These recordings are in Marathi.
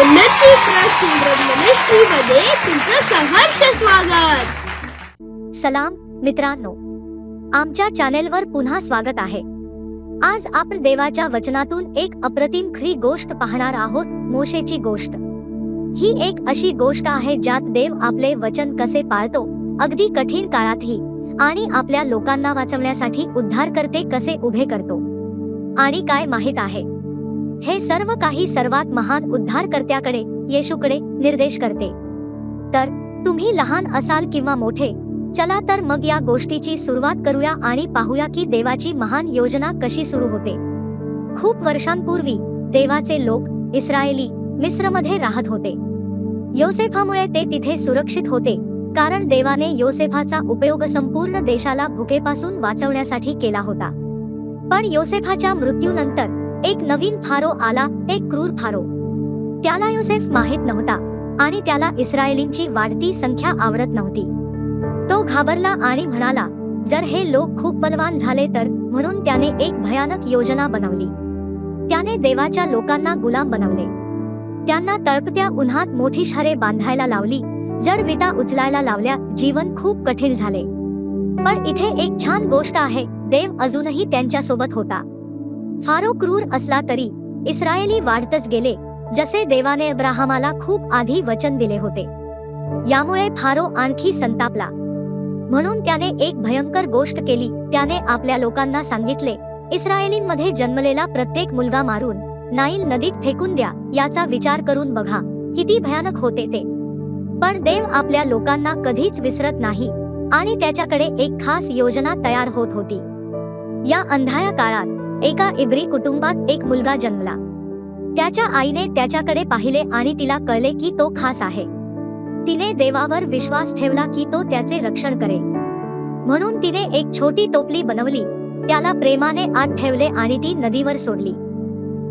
उन्नती ट्रस्टमध्ये तुमचं सहर्ष स्वागत. सलाम मित्रांनो. आमच्या चॅनेलवर पुन्हा स्वागत आहे. आज आपण देवाच्या वचनातून एक अप्रतिम खरी गोष्ट पाहणार आहोत मोशेची गोष्ट. ही एक अशी गोष्ट आहे ज्यात देव आपले वचन कसे पाळतो अगदी कठीण काळातही आणि आपल्या लोकांना वाचवण्यासाठी उद्धार करते कसे उभे करतो. आणि काय माहीत आहे हे सर्व काही सर्वात महान उद्धारकर्त्याकडे येशूकडे निर्देश करते. तर तुम्ही लहान असाल किंवा मोठे चला तर मग या गोष्टीची सुरुवात करूया आणि पाहूया की देवाची महान योजना कशी सुरू होते. खूप वर्षांपूर्वी देवाचे लोक इस्रायली मिस्रमध्ये राहत होते. योसेफामुळे ते तिथे सुरक्षित होते कारण देवाने योसेफाचा उपयोग संपूर्ण देशाला भुकेपासून वाचवण्यासाठी केला होता. पण योसेफाच्या मृत्यूनंतर एक नवीन फारो आला एक क्रूर फारो. त्याला योसेफ माहीत नव्हता आणि त्याला इस्रायलींची वाढती संख्या आवडत नव्हती. तो घाबरला आणि म्हणाला जर हे लोक खूप बलवान झाले तर म्हणून त्याने एक भयानक योजना बनवली. त्याने देवाच्या लोकांना गुलाम बनवले. त्यांना तळपत्या उन्हात मोठी शहरे बांधायला लावली जड विटा उचलायला लावल्या जीवन खूप कठीण झाले. पण इथे एक छान गोष्ट आहे देव अजूनही त्यांच्यासोबत होता. फारो क्रूर असला तरी इस्रायली वाढतच गेले जसे देवाने अब्राहमाला खूप आधी वचन दिले होते. यामुळे फारो आणखी संतापला. म्हणून त्याने एक भयंकर गोष्ट केली त्याने आपल्या लोकांना सांगितले इस्रायलींमध्ये जन्मलेला प्रत्येक मुलगा मारून नाईल नदीत फेकून द्या याचा विचार करून बघा किती भयानक होते ते. पण देव आपल्या लोकांना कधीच विसरत नाही आणि त्याच्याकडे एक खास योजना तयार होत होती. या अंधाया काळात एका इब्री कुटुंबात एक मुलगा जन्मला. त्याच्या आईने त्याच्याकडे पाहिले आणि तिला कळले की तो खास आहे. तिने देवावर विश्वास ठेवला की तो त्याचे रक्षण करेल. म्हणून तिने एक छोटी टोपली बनवली त्याला प्रेमाने आत ठेवले आणि ती नदीवर सोडली.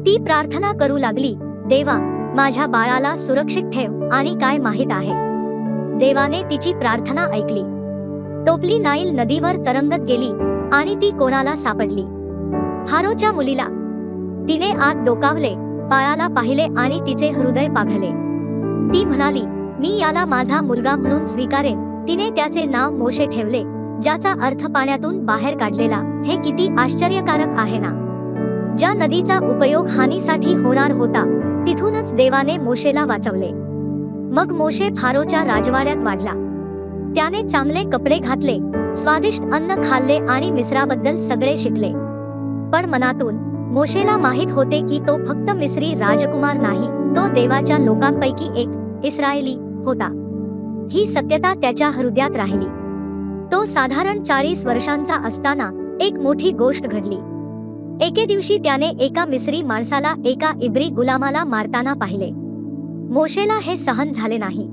ती प्रार्थना करू लागली देवा माझ्या बाळाला सुरक्षित ठेव आणि काय माहीत आहे. देवाने तिची प्रार्थना ऐकली. टोपली नाईल नदीवर तरंगत गेली आणि ती कोणाला सापडली. हारोच्या मुलीला. तिने आत डोकावले बाळाला पाहिले आणि तिचे हृदय पाघले ती म्हणाली मी याला माझा मुलगा म्हणून स्वीकारेन. तिने त्याचे नाव मोशे ठेवले ज्याचा अर्थ पाण्यातून बाहेर काढलेला. हे किती आश्चर्यकारक आहे ना. ज्या नदीचा उपयोग हानीसाठी होणार होता तिथूनच देवाने मोशेला वाचवले. मग मोशे फारोच्या राजवाड्यात वाढला. त्याने चांगले कपडे घातले स्वादिष्ट अन्न खाल्ले आणि मिस्राबद्दल सगळे शिकले. पण मनातून मोशेला माहीत होते की तो फक्त मिस्री राजकुमार नाही तो देवाच्या लोकांपैकी एक इस्रायली होता. ही सत्यता त्याच्या हृदयात राहिली. तो साधारण चाळीस वर्षांचा असताना एक मोठी गोष्ट घडली. एके दिवशी त्याने एका मिस्री माणसाला एका इब्री गुलामाला मारताना पाहिले. मोशेला हे सहन झाले नाही.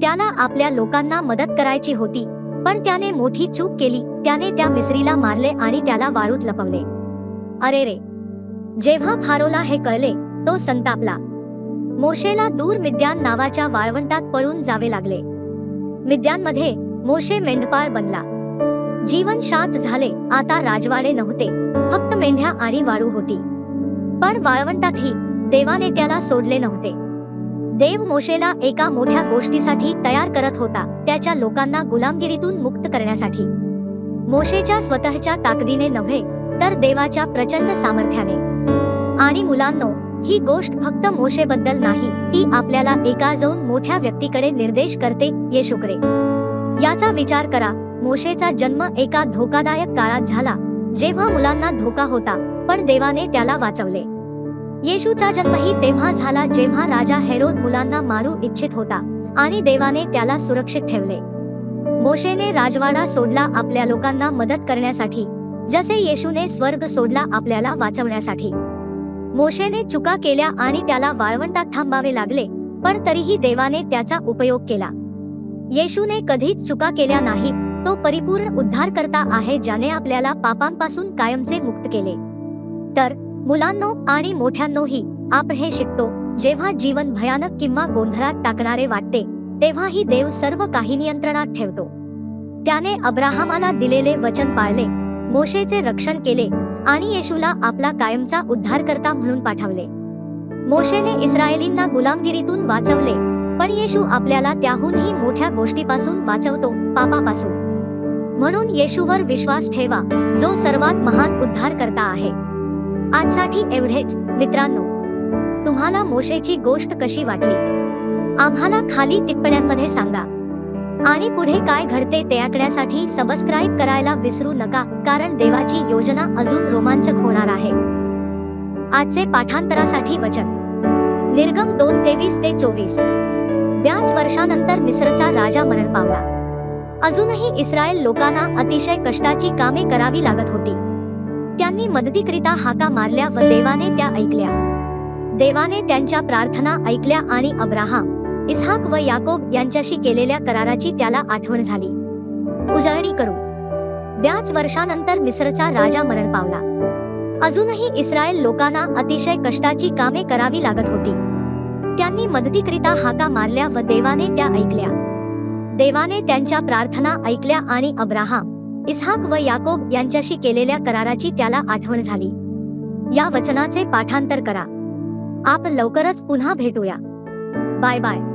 त्याला आपल्या लोकांना मदत करायची होती पण त्याने मोठी चूक केली त्याने त्या मिस्रीला मारले आणि त्याला वाळूत लपवले. अरे रे. जेव्हा फारोला हे कळले तो संतापला. मोशेला दूर मिद्यान नावाच्या वाळवंटात पळून जावे लागले. मिद्यांमध्ये मोशे मेंढपाळ बनला. जीवन शांत झाले आता राजवाडे नव्हते. फक्त मेंढ्या आणि वाळू होती. पण वाळवंटातही देवाने त्याला सोडले नव्हते. देव मोशेला एका मोठ्या गोष्टीसाठी तयार करत होता त्याच्या लोकांना गुलामगिरीतून मुक्त करण्यासाठी. मोशेच्या स्वतःच्या ताकदीने नव्हे तर देवाच्या प्रचंड सामर्थ्याने. आणि मुलांनो ही गोष्ट फक्त मोशेबद्दल नाही ती आपल्याला एका जाऊन मोठ्या व्यक्तीकडे निर्देश करते येशूकडे याचा विचार करा मोशेचा जन्म एका धोकादायक काळात झाला जेव्हा मुलांना धोका होता पण देवाने त्याला वाचवले. येशूचा जन्मही तेव्हा झाला जेव्हा राजा हेरोद मुलांना मारू इच्छित होता आणि देवाने त्याला सुरक्षित ठेवले. मोशेने राजवाडा सोडला आपल्या लोकांना मदत करण्यासाठी जसे येशूने स्वर्ग सोडला आपल्याला वाचवण्यासाठी. मोशेने चुका केल्या आणि त्याला वाळवंटात थांबावे लागले पण तरीही देवाने त्याचा उपयोग केला. येशूने कधीच चुका केल्या नाहीत तो परिपूर्ण उद्धारकर्ता आहे ज्याने आपल्याला पापांपासून कायमचे मुक्त केले. तर मुलांनो आणि मोठ्यांनोही आपण हे शिकतो जेव्हा जीवन भयानक किंवा गोंधळात टाकणारे वाटते तेव्हाही देव सर्व काही नियंत्रणात ठेवतो. त्याने अब्राहमाला दिलेले वचन पाळले मोशेचे रक्षण केले आणि येशूला आपला कायमचा उद्धारकर्ता म्हणून पाठवले. मोशेने इस्रायलींना गुलामगिरीतून वाचवले पण येशू आपल्याला त्याहूनही मोठ्या गोष्टीपासून वाचवतो पापापासून. म्हणून येशूवर विश्वास ठेवा जो सर्वात महान उद्धारकर्ता आहे. आजसाठी एवढेच मित्रांनो. तुम्हाला मोशेची गोष्ट कशी वाटली? आम्हाला खाली टिप्पण्यांमध्ये सांगा. आणि पुढे काय घडते ते ऐकण्यासाठी सबस्क्राईब करायला विसरू नका कारण देवाची योजना अजून रोमांचक होणार आहे. आजचे पाठांतरासाठी वचन. निर्गम दोन तेवीस ते चोवीस. ब्याच वर्षानंतर मिस्रचा राजा मरण पावला. अजूनही इस्रायल लोकांना अतिशय कष्टाची कामे करावी लागत होती. त्यांनी मदतीकरिता हाका मारल्या व देवाने त्या ऐकल्या. देवाने त्यांच्या प्रार्थना ऐकल्या आणि अब्राहम इस्हाक व याकोब यांच्याशी केलेल्या कराराची त्याला आठवण झाली. उजळणी करू. ब्याच वर्षानंतर मिस्रचा राजा मरण पावला. अजूनही इस्रायल लोकांना अतिशय कष्टाची कामे करावी लागत होती. त्यांनी मदतीकरिता हाका मारल्या व देवाने त्या ऐकल्या. देवाने त्यांच्या प्रार्थना ऐकल्या आणि अब्राहाम इस्हाक व याकोब यांच्याशी केलेल्या कराराची त्याला आठवण झाली. या वचनाचे पाठांतर करा. आपण लवकरच पुन्हा भेटूया. Bye bye.